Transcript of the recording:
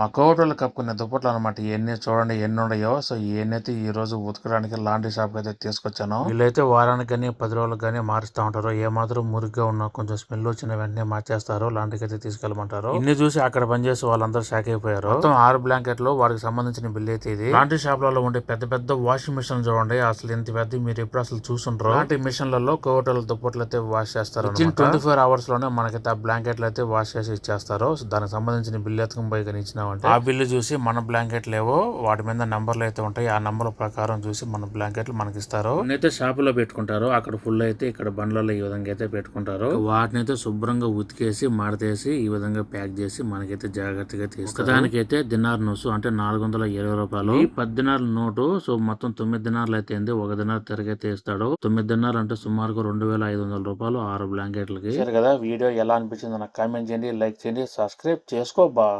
మా కోటలు కప్పుకునే దుప్పట్లు అనమాట ఇవన్నీ చూడండి ఎన్ని ఉన్నాయో. సో ఇవన్నీ అయితే ఈ రోజు ఉతకడానికి లాండ్రీ షాప్ అయితే తీసుకొచ్చాను. వీళ్ళైతే వారానికి కానీ పది రోజులకు కానీ మారుస్తూ ఉంటారు. ఏ మాత్రం మురిగ్గా ఉన్నా కొంచెం స్మెల్ వచ్చిన వెంటనే మార్చేస్తారు. లాండ్రీకి అయితే తీసుకెళ్ళమంటారు. ఇన్ని చూసి అక్కడ పనిచేసి వాళ్ళందరూ షాక్ అయిపోయారు. మొత్తం ఆరు బ్లాంకెట్లు వారికి సంబంధించిన బిల్ అయితే ఇది. లాండ్రీ షాప్లలో ఉండే పెద్ద పెద్ద వాషింగ్ మిషన్ చూడండి. అసలు ఇంత పెద్ద మీరు ఎప్పుడు అసలు చూసుంటారు అలాంటి మిషన్లలో కోటల దుప్పట్లు అయితే వాష్ చేస్తారు ట్వంటీ ఫోర్ అవర్స్లోనే మనకైతే ఆ బ్లాంకెట్లు అయితే వాష్ చేసి ఇచ్చేస్తారు. దానికి సంబంధించిన బిల్లు ఎత్తుకుని పోయి కానీ ఇచ్చినామంటే ఆ బిల్లు చూసి మన బ్లాంకెట్లు ఏవో వాటి మీద నంబర్లు అయితే ఉంటాయి ఆ నంబర్ ప్రకారం చూసి మన బ్లాంకెట్లు మనకి ఇస్తారు అయితే షాపులో పెట్టుకుంటారు అక్కడ ఫుల్ అయితే ఇక్కడ బండ్లలో ఈ విధంగా అయితే పెట్టుకుంటారు. వాటిని అయితే శుభ్రంగా ఉతికేసి మడతేసి ఈ విధంగా ప్యాక్ చేసి మనకైతే జాగ్రత్తగా తీస్తారు దానికైతే దినార్ నోసు అంటే నాలుగు వందల ఇరవై రూపాయలు. ఈ పది దినాల నోటు సో మొత్తం తొమ్మిది దినార్లు అయితే ఉంది. ఒక దినార్ తిరగైతే ఇస్తాడు. తొమ్మిది దినాలు అంటే సుమారుగా రెండు వేల ఐదు వందల రూపాయలు ఆరు బ్లాంకెట్లకి. సరే కదా వీడియో ఎలా అనిపించిందో నాకు కామెంట్ చేయండి లైక్ చేయండి సబ్స్క్రైబ్ చేసుకోబా